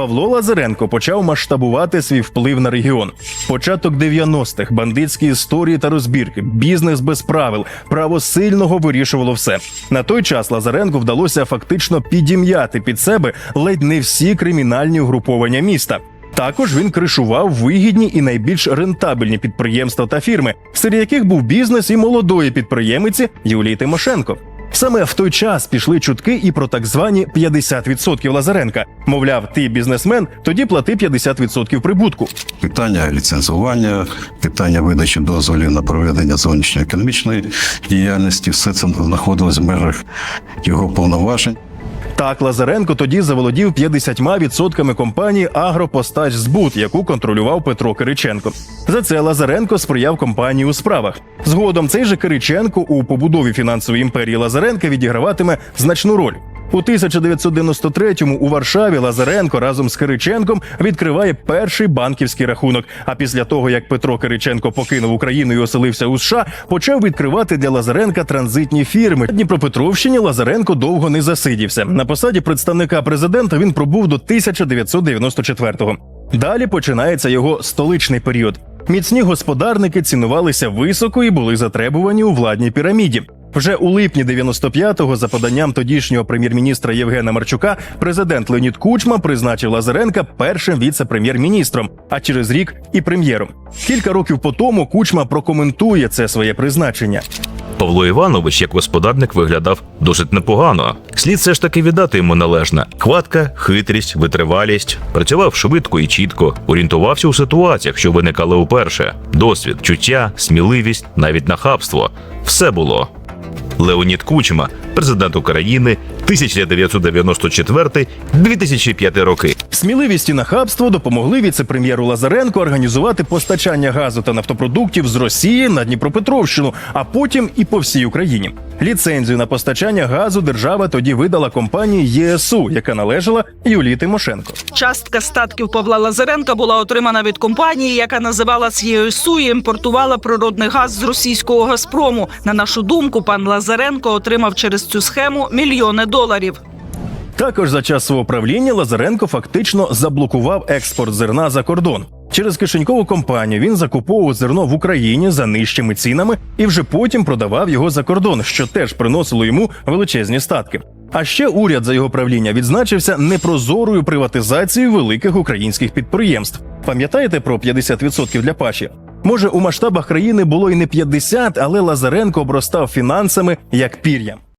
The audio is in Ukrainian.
Павло Лазаренко почав масштабувати свій вплив на регіон. Початок 90-х, бандитські історії та розбірки, бізнес без правил, право сильного вирішувало все. На той час Лазаренку вдалося фактично підім'яти під себе ледь не всі кримінальні угруповання міста. Також він кришував вигідні і найбільш рентабельні підприємства та фірми, серед яких був бізнес і молодої підприємиці Юлії Тимошенко. Саме в той час пішли чутки і про так звані 50% Лазаренка. Мовляв, ти бізнесмен, тоді плати 50% прибутку. Питання ліцензування, питання видачі дозволів на проведення зовнішньоекономічної діяльності, все це знаходилось в межах його повноважень. Так, Лазаренко тоді заволодів 50% компанії Агропостач Збут, яку контролював Петро Кириченко. За це Лазаренко сприяв компанії у справах. Згодом цей же Кириченко у побудові фінансової імперії Лазаренка відіграватиме значну роль. У 1993-му у Варшаві Лазаренко разом з Кириченком відкриває перший банківський рахунок. А після того, як Петро Кириченко покинув Україну і оселився у США, почав відкривати для Лазаренка транзитні фірми. Дніпропетровщині Лазаренко довго не засидівся. На посаді представника президента він пробув до 1994-го. Далі починається його столичний період. Міцні господарники цінувалися високо і були затребувані у владній піраміді. Вже у липні 95-го, за поданням тодішнього прем'єр-міністра Євгена Марчука, президент Леонід Кучма призначив Лазаренка першим віце-прем'єр-міністром, а через рік і прем'єром. Кілька років по тому Кучма прокоментує це своє призначення. Павло Іванович, як господарник, виглядав досить непогано. Слід все ж таки віддати йому належне: хватка, хитрість, витривалість. Працював швидко і чітко, орієнтувався у ситуаціях, що виникали уперше. Досвід, чуття, сміливість, навіть нахабство все було. Леонід Кучма, президент України, 1994-2005 роки. Сміливість і нахабство допомогли віце-прем'єру Лазаренко організувати постачання газу та нафтопродуктів з Росії на Дніпропетровщину, а потім і по всій Україні. Ліцензію на постачання газу держава тоді видала компанії ЄСУ, яка належала Юлії Тимошенко. Частка статків Павла Лазаренка була отримана від компанії, яка називалась ЄСУ і імпортувала природний газ з російського Газпрому. На нашу думку, пан Лазаренко отримав через цю схему мільйони доларів. Також за час свого правління Лазаренко фактично заблокував експорт зерна за кордон. Через кишенькову компанію він закуповував зерно в Україні за нижчими цінами і вже потім продавав його за кордон, що теж приносило йому величезні статки. А ще уряд за його правління відзначився непрозорою приватизацією великих українських підприємств. Пам'ятаєте про 50% для паші? Може, у масштабах країни було і не 50, але Лазаренко обростав фінансами як пір'ям.